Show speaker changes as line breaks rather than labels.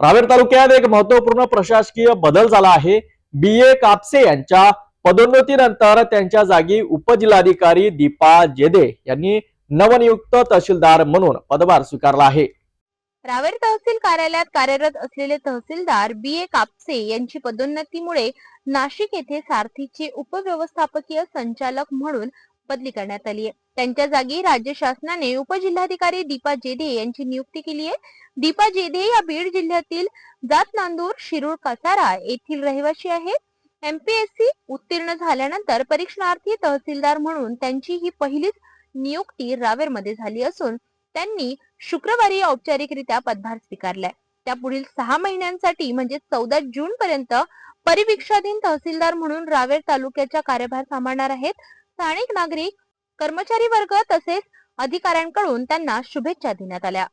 रावेर तालुक्यात एक महत्त्वपूर्ण प्रशासकीय बदल झाला आहे. बी. ए. कापसे यांच्या पदोन्नतीनंतर त्यांच्या जागी उपजिल्हाधिकारी दीपा जेदे यांनी नवनियुक्त तहसीलदार म्हणून पदभार स्वीकारला आहे.
रावेर तहसील कार्यालयात कार्यरत असलेले तहसीलदार बी. ए. कापसे यांची पदोन्नतीमुळे नाशिक येथे सारथीचे उपव्यवस्थापकीय संचालक म्हणून बदली करण्यात आली आहे. त्यांच्या जागी राज्य शासनाने उपजिल्हाधिकारी दीपा जेधे यांची नियुक्ती केली आहे. दीपा जेधे या बीड जिल्ह्यातील जात नांदूर शिरूर कसारा येथील रहिवाशी आहेत. एमपीएससी उत्तीर्ण झाल्यानंतर परीक्षणार्थी तहसीलदार म्हणून त्यांची ही पहिलीच नियुक्ती रावेरमध्ये झाली असून त्यांनी शुक्रवारी औपचारिकरित्या पदभार स्वीकारलाय. त्या पुढील सहा महिन्यांसाठी म्हणजे चौदा जून पर्यंत परिवीक्षाधीन तहसीलदार म्हणून रावेर तालुक्याचा कार्यभार सांभाळणार आहेत. स्थानिक नागरिक कर्मचारी वर्ग तसेच अधिकाऱ्यांकडून त्यांना शुभेच्छा देण्यात आल्या.